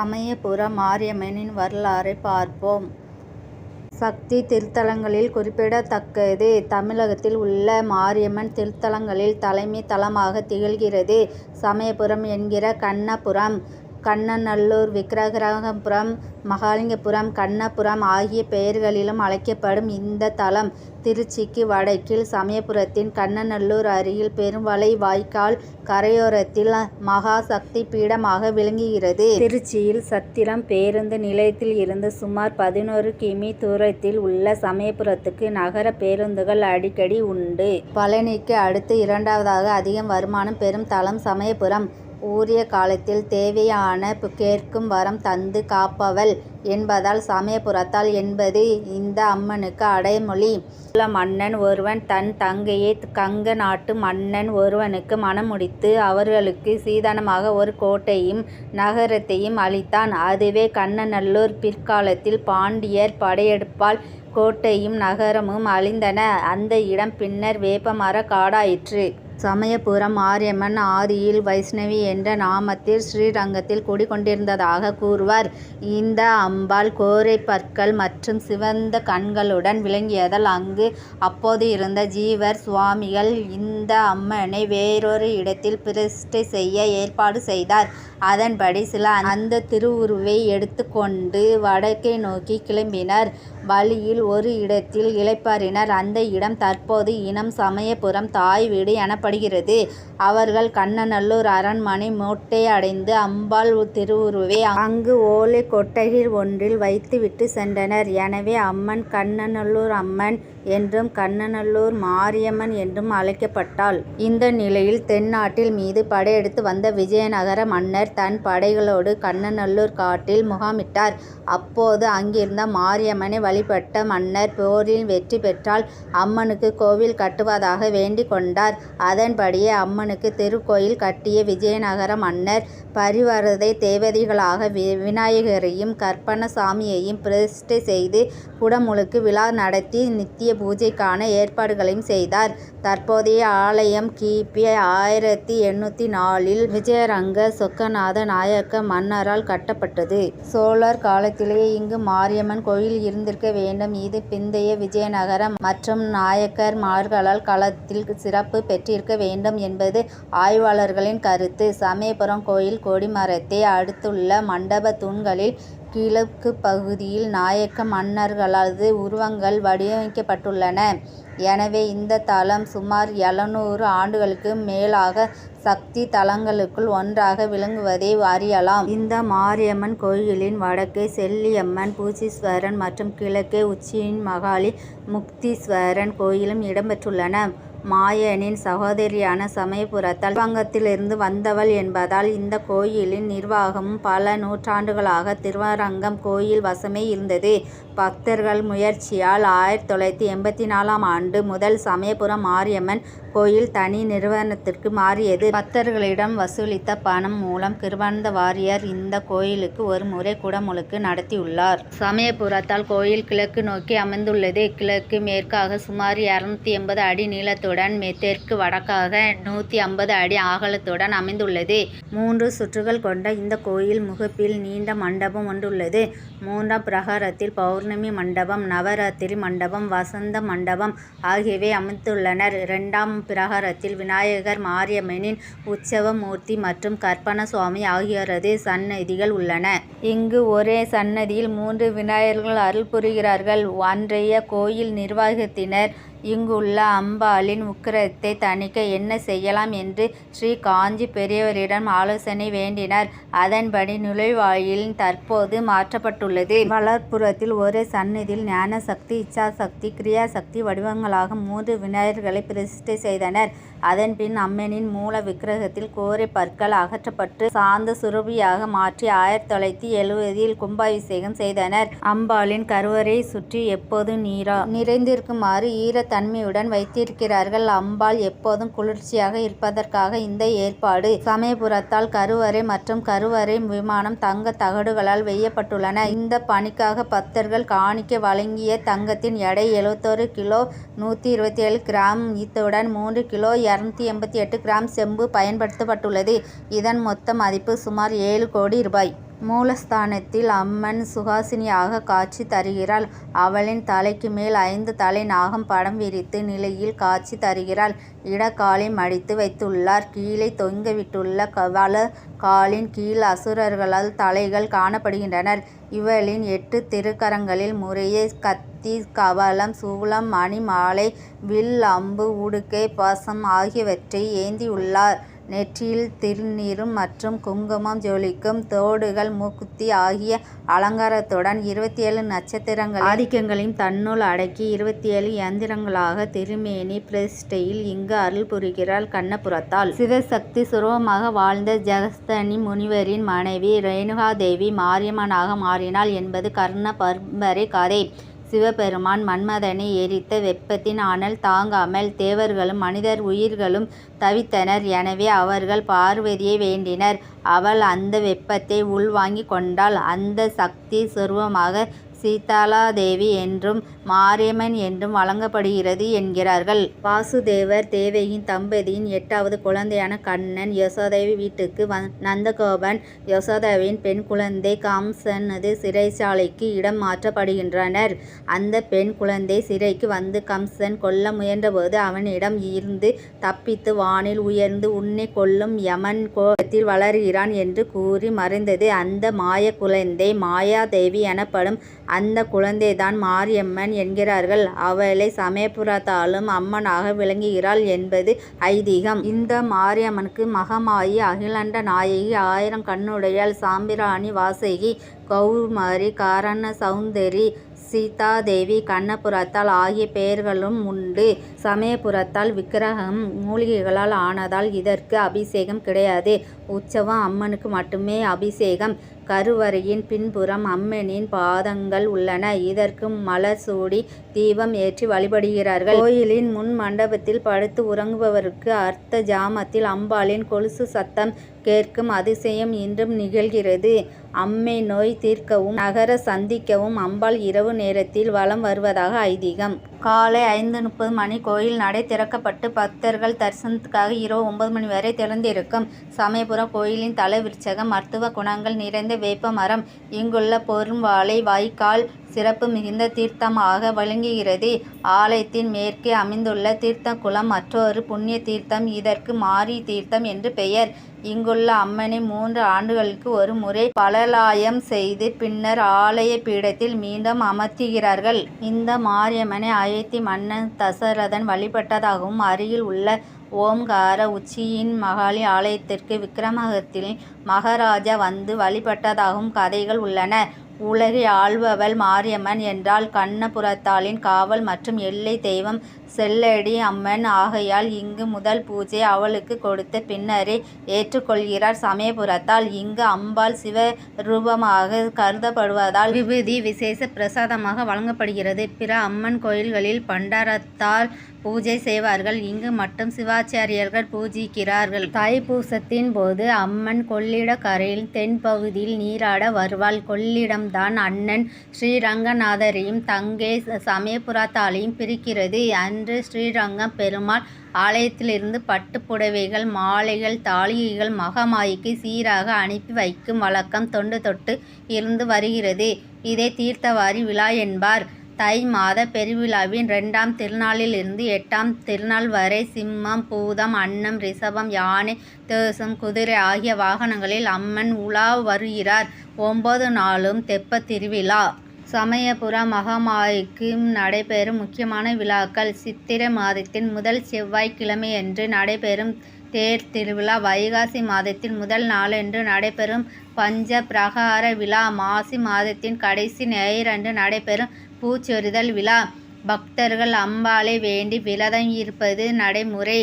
சமயபுரம் மாரியம்மனின் வரலாறை பார்ப்போம். சக்தி திருத்தலங்களில் குறிப்பிடத்தக்கது தமிழகத்தில் உள்ள மாரியம்மன் திருத்தலங்களில் தலைமை தலமாக திகழ்கிறது சமயபுரம் என்கிற கண்ணபுரம். கண்ணநல்லூர் விக்கிரகபுரம் மகாலிங்கபுரம் கண்ணபுரம் ஆகிய பெயர்களிலும் அழைக்கப்படும் இந்த தலம் திருச்சிக்கு வடக்கில் சமயபுரத்தின் கண்ணநல்லூர் அருகில் பெருவளை வாய்க்கால் கரையோரத்தில் மகா சக்தி பீடமாக விளங்குகிறது. திருச்சியில் சத்திரம் பேருந்து நிலையத்தில் இருந்து சுமார் பதினொரு கிமீ தூரத்தில் உள்ள சமயபுரத்துக்கு நகர பேருந்துகள் அடிக்கடி உண்டு. பழனிக்கு அடுத்து இரண்டாவதாக அதிகம் வருமானம் பெறும் தலம் சமயபுரம். உரிய காலத்தில் தேவையான கேட்கும் வரம் தந்து காப்பவள் என்பதால் சமயபுரத்தாள் என்பது இந்த அம்மனுக்கு அடைமொழி. சோழ மன்னன் ஒருவன் தன் தங்கையை கங்க நாட்டு மன்னன் ஒருவனுக்கு மணமுடித்து முடித்து அவர்களுக்கு சீதனமாக ஒரு கோட்டையும் நகரத்தையும் அளித்தான். அதுவே கண்ணநல்லூர். பிற்காலத்தில் பாண்டியர் படையெடுப்பால் கோட்டையும் நகரமும் அழிந்தன. அந்த இடம் பின்னர் வேப்பமரக் காடாயிற்று. சமயபுரம் மாரியம்மன் ஆதியில் வைஷ்ணவி என்ற நாமத்தில் ஸ்ரீரங்கத்தில் குடிகொண்டிருந்ததாக கூறுவர். இந்த அம்பாள் கோரை பற்கள் மற்றும் சிவந்த கண்களுடன் விளங்கியதால் அங்கு அப்போது இருந்த ஜீவர் சுவாமிகள் இந்த அம்மனை வேறொரு இடத்தில் பிரதிஷ்டை செய்ய ஏற்பாடு செய்தார். அதன்படி சில அந்த திருவுருவை எடுத்துக்கொண்டு வடக்கை நோக்கி கிளம்பினர். வழியில் ஒரு இடத்தில் இளைப்பாறினர். அந்த இடம் தற்போது இனம் சமயபுரம் தாய் வீடு எனப்படுகிறது. அவர்கள் கண்ணநல்லூர் அரண்மனை மொட்டையடைந்து அம்பாள் திருவுருவை அங்கு ஓலைக் கொட்டகை ஒன்றில் வைத்துவிட்டு சென்றனர். எனவே அம்மன் கண்ணநல்லூர் அம்மன் என்றும் கண்ணநல்லூர் மாரியம்மன் என்றும் அழைக்கப்பட்டாள். இந்த நிலையில் தென்னாட்டில் மீது படையெடுத்து வந்த விஜயநகர மன்னர் தன் படைகளோடு கண்ணநல்லூர் காட்டில் முகாமிட்டார். அப்போது அங்கிருந்த மாரியம்மனை வழிபட்ட மன்னர் போரில் வெற்றி பெற்றால் அம்மனுக்கு கோவில் கட்டுவதாக வேண்டிக் கொண்டார். அதன்படியே அம்மனுக்கு திருக்கோயில் கட்டிய விஜயநகர மன்னர் பரிவர்த்தை தேவதைகளாக விநாயகரையும் கற்பனசாமியையும் பிரதிஷ்டை செய்து குடமுழுக்கு விழா நடத்தி நித்திய பூஜைக்கான ஏற்பாடுகளையும் செய்தார். தற்போதைய ஆலயம் கி. பி. ஆயிரத்து எண்ணூற்று நாலில் விஜயரங்க சொக்கநாத நாயக்க மன்னரால் கட்டப்பட்டது. சோழர் காலத்திலேயே இங்கு மாரியம்மன் கோயில் இருந்திருக்க வேண்டும். இது பிந்தைய விஜயநகர மற்றும் நாயக்கர்மார்களால் களத்தில் சிறப்பு பெற்றிருக்க வேண்டும் என்பது ஆய்வாளர்களின் கருத்து. சமயபுரம் கோயில் கொடிமரத்தை அடுத்துள்ள மண்டபத் தூண்களில் கிழக்கு பகுதியில் நாயக்க மன்னர்களது உருவங்கள் வடிவமைக்கப்பட்டுள்ளன. எனவே இந்த தலம் சுமார் எழுநூறு ஆண்டுகளுக்கு மேலாக சக்தி தலங்களுக்குள் ஒன்றாக விளங்குவதை அறியலாம். இந்த மாரியம்மன் கோயிலின் வடக்கே செல்லியம்மன் பூச்சீஸ்வரன் மற்றும் கிழக்கே உச்சியின் மகாலி முக்தீஸ்வரன் கோயிலும் இடம்பெற்றுள்ளன. மாயனின் சகோதரியான சமயபுரத்தால் திருவரங்கத்திலிருந்து வந்தவள் என்பதால் இந்த கோயிலின் நிர்வாகமும் பல நூற்றாண்டுகளாக திருவரங்கம் கோயில் வசமே இருந்தது. பக்தர்கள் முயற்சியால் ஆயிரத்தி தொள்ளாயிரத்தி எண்பத்தி நாலாம் ஆண்டு முதல் சமயபுரம் மாரியம்மன் கோயில் தனி நிறுவனத்திற்கு மாறியது. பக்தர்களிடம் வசூலித்த பணம் மூலம் கிருபானந்த வாரியர் இந்த கோயிலுக்கு ஒரு முறை குடமுழுக்கு நடத்தியுள்ளார். சமயபுரத்தால் கோயில் கிழக்கு நோக்கி அமைந்துள்ளது. கிழக்கு மேற்காக சுமார் இரநூத்தி எண்பது அடி நீளத்துடன் தெற்கு வடக்காக நூற்றி ஐம்பது அடி அகலத்துடன் அமைந்துள்ளது. மூன்று சுற்றுகள் கொண்ட இந்த கோயில் முகப்பில் நீண்ட மண்டபம் ஒன்றுள்ளது. மூன்றாம் பிரகாரத்தில் பௌர்ணமி மண்டபம் நவராத்திரி மண்டபம் வசந்த மண்டபம் ஆகியவை அமைத்துள்ளனர் இரண்டாம் பிரகாரத்தில் விநாயகர் மாரியம்மனின் உற்சவ மூர்த்தி மற்றும் கருப்பண்ணசுவாமி ஆகியோரது சன்னதிகள் உள்ளன. இங்கு ஒரே சன்னதியில் மூன்று விநாயகர்கள் அருள் புரிகிறார்கள். அன்றைய கோயில் நிர்வாகத்தினர் இங்குள்ள அம்பாளின் உக்கிரத்தை தணிக்க என்ன செய்யலாம் என்று ஸ்ரீ காஞ்சி பெரியவரிடம் ஆலோசனை வேண்டினர். அதன்படி நுழைவாயில் தற்போது மாற்றப்பட்டுள்ளது. வளர்ப்புறத்தில் ஒரே சந்நிதியில் ஞானசக்தி இச்சாசக்தி கிரியாசக்தி வடிவங்களாக மூன்று விநாயகர்களை பிரதிஷ்டை செய்தனர். அதன்பின் அம்மனின் மூல விக்கிரகத்தில் கோரை பற்கள் அகற்றப்பட்டு சாந்த சுரபியாக மாற்றி ஆயிரத்தி தொள்ளாயிரத்தி எழுபதில் கும்பாபிஷேகம் செய்தனர். அம்பாளின் கருவறை சுற்றி எப்போதும் நீரா நிறைந்திருக்குமாறு ஈரத்த தன்மையுடன் வைத்திருக்கிறார்கள். அம்பாள் எப்போதும் குளிர்ச்சியாக இருப்பதற்காக இந்த ஏற்பாடு. சமயபுரத்தால் கருவறை மற்றும் கருவறை விமானம் தங்கத் தகடுகளால் வெய்யப்பட்டுள்ளன இந்த பணிக்காக பக்தர்கள் காணிக்க வழங்கிய தங்கத்தின் எடை எழுபத்தொரு கிலோ நூற்றி இருபத்தி ஏழு கிராம். இத்துடன் மூன்று கிலோ இரநூத்தி எண்பத்தி எட்டு கிராம் செம்பு பயன்படுத்தப்பட்டுள்ளது. இதன் மொத்த மதிப்பு சுமார் ஏழு கோடி ரூபாய். மூலஸ்தானத்தில் அம்மன் சுஹாசினியாக காட்சி தருகிறாள். அவளின் தலைக்கு மேல் ஐந்து தலை நாகம் படம் விரித்து நிலையில் காட்சி தருகிறாள். இடக்காலை மடித்து வைத்துள்ளார். கீழே தொங்கவிட்டுள்ள கவல காலின் கீழ் அசுரர்களால் தலைகள் காணப்படுகின்றனர் இவளின் எட்டு திருக்கரங்களில் முறையே கத்தி, கவளம், சூலம், மணி மாலை, வில், அம்பு, உடுக்கை, பாசம் ஆகியவற்றை ஏந்தியுள்ளார். நெற்றியில் திருநீரும் மற்றும் குங்குமம் ஜொலிக்கும் தோடுகள் மூக்குத்தி ஆகிய அலங்காரத்துடன் இருபத்தி ஏழு நட்சத்திரங்கள் ஆதிக்கங்களையும் தன்னுள் அடக்கி இருபத்தி ஏழு யந்திரங்களாக திருமேனி பிரதிஷ்டையில் இங்கு அருள் புரிகிறாள் கண்ணபுரத்தால் சிவசக்தி சுரூபமாக வாழ்ந்த ஜகஸ்தனி முனிவரின் மனைவி ரேணுகாதேவி மாரியம்மனாக மாறினாள் என்பது கர்ண பர்மரை கதை. சிவபெருமான் மன்மதனை எரித்த வெப்பத்தின் அனல் தாங்காமல் தேவர்களும் மனிதர் உயிர்களும் தவித்தனர். எனவே அவர்கள் பார்வதியை வேண்டினர். அவள் அந்த வெப்பத்தை உள்வாங்கிக் கொண்டாள். அந்த சக்தி சொரூபமாக சீதளாதேவி என்றும் மாரியம்மன் என்றும் வழங்கப்படுகிறது என்கிறார்கள். வாசுதேவர் தேவையின் தம்பதியின் எட்டாவது குழந்தையான கண்ணன் யசோதை வீட்டுக்கு நந்தகோபன் யசோதாவின் பெண் குழந்தை கம்சனது சிறைச்சாலைக்கு இடம் மாற்றப்படுகின்றனர். அந்த பெண் குழந்தை சிறைக்கு வந்து கம்சன் கொல்ல முயன்றபோது அவனிடம் இருந்து தப்பித்து வானில் உயர்ந்து உன்னைக் கொல்லும் யமன் கோலத்தில் வளர்கிறான் என்று கூறி மறைந்தது அந்த மாயக் குழந்தை. மாயாதேவி எனப்படும் அந்த குழந்தைதான் மாரியம்மன் என்கிறார்கள். அவளே சமயபுரத்தாளும் அம்மனாக விளங்குகிறாள் என்பது ஐதீகம். இந்த மாரியம்மனுக்கு மகமாயி, அகிலாண்ட நாயகி, ஆயிரம் கண்ணுடையாள், சாம்பிராணி, வாசகி கவுமாரி, காரண சவுந்தரி, சீதாதேவி, கண்ணபுரத்தால் ஆகிய பெயர்களும் உண்டு. சமயபுரத்தால் விக்கிரகம் மூலிகைகளால் ஆனதால் இதற்கு அபிஷேகம் கிடையாது. உற்சவம் அம்மனுக்கு மட்டுமே அபிஷேகம். கருவறையின் பின்புறம் அம்மனின் பாதங்கள் உள்ளன. இதற்கு மலர் சூடி தீபம் ஏற்றி வழிபடுகிறார்கள். கோயிலின் முன் மண்டபத்தில் படுத்து உறங்குபவருக்கு அர்த்த ஜாமத்தில் அம்பாளின் கொலுசு சத்தம் கேட்கும் அதிசயம் இன்றும் நிகழ்கிறது. அம்மை நோய் தீர்க்கவும் நகர சந்திக்கவும் அம்பாள் இரவு நேரத்தில் வலம் வருவதாக ஐதீகம். காலை ஐந்து முப்பது மணி கோயில் நடை திறக்கப்பட்டு பக்தர்கள் தரிசனத்துக்காக இரவு ஒன்பது மணி வரை திறந்திருக்கும். சமயபுரம் கோயிலின் தல மருத்துவ குணங்கள் நிறைந்த வேப்ப மரம். இங்குள்ள வாழை வாய்க்கால் சிறப்பு மிகுந்த தீர்த்தமாக விளங்குகிறது. ஆலயத்தின் மேற்கே அமைந்துள்ள தீர்த்தக்குளம் மற்றொரு புண்ணிய தீர்த்தம். இதற்கு மாரி தீர்த்தம் என்று பெயர். இங்குள்ள அம்மனை மூன்று ஆண்டுகளுக்கு ஒரு முறை பலலாயம் செய்து பின்னர் ஆலய பீடத்தில் மீண்டும் அமர்த்துகிறார்கள். இந்த மாரியம்மனை அயோத்தி மன்னன் தசரதன் வழிபட்டதாகவும் அருகில் உள்ள ஓம்கார உச்சியின் மகாளி ஆலயத்திற்கு விக்கிரமத்தில் மகாராஜா வந்து வழிபட்டதாகவும் கதைகள் உள்ளன. உலகை ஆள்பவள் மாரியம்மன் என்றால் கண்ணபுரத்தாளின் காவல் மற்றும் எல்லை தெய்வம் செல்லடி அம்மன் ஆகையால் இங்கு முதல் பூஜை அவளுக்கு கொடுத்து பின்னரே ஏற்றுக்கொள்கிறார் சமயபுரத்தால் இங்கு அம்பாள் சிவரூபமாக கருதப்படுவதால் விபூதி விசேஷ பிரசாதமாக வழங்கப்படுகிறது. பிற அம்மன் கோயில்களில் பண்டாரத்தால் பூஜை செய்வார்கள். இங்கு மட்டும் சிவாச்சாரியர்கள் பூஜிக்கிறார்கள். தைப்பூசத்தின் போது அம்மன் கொள்ளிடக்கரையில் தென்பகுதியில் நீராட வருவாள். கொள்ளிடம்தான் அண்ணன் ஸ்ரீரங்கநாதரையும் தங்கே சமயபுரத்தாலையும் பிரிக்கிறது. அன்று ஸ்ரீரங்கம் பெருமாள் ஆலயத்திலிருந்து பட்டு புடவைகள், மாலைகள், தாலிகைகள் மகாமாயிக்கு சீராக அனுப்பி வைக்கும் வழக்கம் தொண்டு தொட்டு இருந்து வருகிறது. இதை தீர்த்தவாரி விழா என்பார் தை மாதப் பெருவிழாவின் இரண்டாம் திருநாளிலிருந்து எட்டாம் திருநாள் வரை சிம்மம், பூதம், அன்னம், ரிஷபம், யானை, தேசம், குதிரை ஆகிய வாகனங்களில் அம்மன் உலா வருகிறார். ஒன்பது நாளும் தெப்பத் திருவிழா. சமயபுரம் மகாமாய்க்கும் நடைபெறும் முக்கியமான விழாக்கள் சித்திரை மாதத்தின் முதல் செவ்வாய்க்கிழமையன்று நடைபெறும் தேர் திருவிழா. வைகாசி மாதத்தின் முதல் நாளன்று நடைபெறும் பஞ்ச பிரகார விழா. மாசி மாதத்தின் கடைசி ஞாயிறன்று நடைபெறும் பூச்சொரிதல் விழா. பக்தர்கள் அம்பாளை வேண்டி விரதம் இருப்பது நடைமுறை.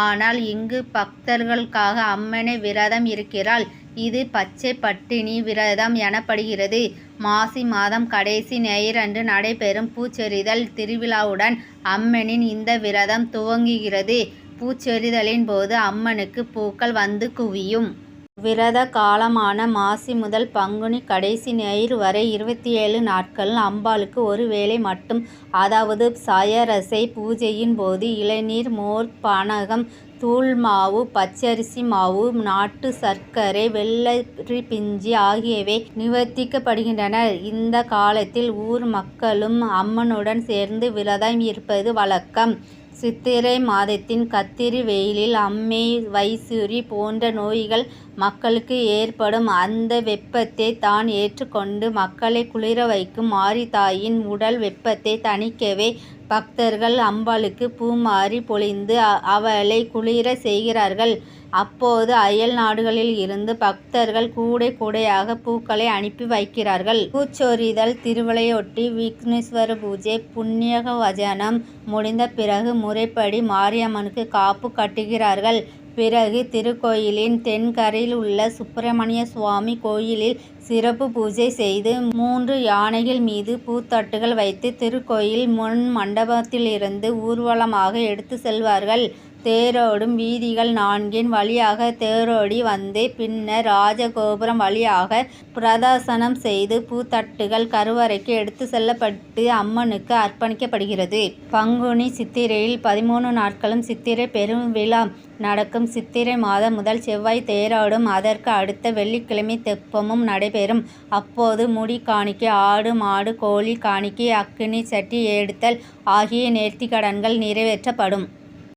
ஆனால் இங்கு பக்தர்களுக்காக அம்மனே விரதம் இருக்கிறாள். இது பச்சை பட்டினி விரதம் எனப்படுகிறது. மாசி மாதம் கடைசி ஞாயிறன்று நடைபெறும் பூச்செறிதல் திருவிழாவுடன் அம்மனின் இந்த விரதம் துவங்குகிறது. பூச்செறிதலின் போது அம்மனுக்கு பூக்கள் வந்து குவியும். விரத காலமான மாசி முதல் பங்குனி கடைசி ஞாயிறு வரை இருபத்தி ஏழு நாட்கள் அம்பாளுக்கு ஒரு வேளை மட்டும் அதாவது சயரசை பூஜையின் போது இளநீர், மோர், பானகம், தூள் மாவு பச்சரிசி மாவு நாட்டு சர்க்கரை வெள்ளரி பிஞ்சி ஆகியவை நிவர்த்திக்கப்படுகின்றன. இந்த காலத்தில் ஊர் மக்களும் அம்மனுடன் சேர்ந்து விரதம் இருப்பது வழக்கம். சித்திரை மாதத்தின் கத்திரி வெயிலில் அம்மை வைசூரி போன்ற நோய்கள் மக்களுக்கு ஏற்படும். அந்த வெப்பத்தை தான் ஏற்றுக்கொண்டு மக்களை குளிர வைக்கும். மாரித்தாயின் உடல் வெப்பத்தை தணிக்கவே பக்தர்கள் அம்பாளுக்கு பூமாரி பொழிந்து அவளை குளிர செய்கிறார்கள். அப்போது அயல் நாடுகளில் இருந்து பக்தர்கள் கூடை கூடையாக பூக்களை அனுப்பி வைக்கிறார்கள். பூச்சொரிதல் திருவிழையொட்டி விக்னேஸ்வர பூஜை புண்யாகவாசனம் முடிந்த பிறகு முறைப்படி மாரியம்மனுக்கு காப்பு கட்டுகிறார்கள். பிறகு திருக்கோயிலின் தென்கரையில் உள்ள சுப்பிரமணிய சுவாமி கோயிலில் சிறப்பு பூஜை செய்து மூன்று யானைகள் மீது பூத்தட்டுகள் வைத்து திருக்கோயில் முன் மண்டபத்திலிருந்து ஊர்வலமாக எடுத்து செல்வார்கள். தேரோடும் வீதிகள் நான்கின் வழியாக தேரோடி வந்து பின்னர் ராஜகோபுரம் வழியாக பிரதர்சனம் செய்து பூத்தட்டுகள் கருவறைக்கு எடுத்து செல்லப்பட்டு அம்மனுக்கு அர்ப்பணிக்கப்படுகிறது. பங்குனி சித்திரையில் பதிமூணு நாட்களும் சித்திரை பெரும் விழா நடக்கும். சித்திரை மாதம் முதல் செவ்வாய் தேரோடும். அதற்கு அடுத்த வெள்ளிக்கிழமை தெப்பமும் நடைபெறும். அப்போது முடி காணிக்கை ஆடு மாடு கோழி காணிக்கை அக்னி சட்டி எடுத்தல் ஆகிய நேர்த்திக்கடன்கள் நிறைவேற்றப்படும்.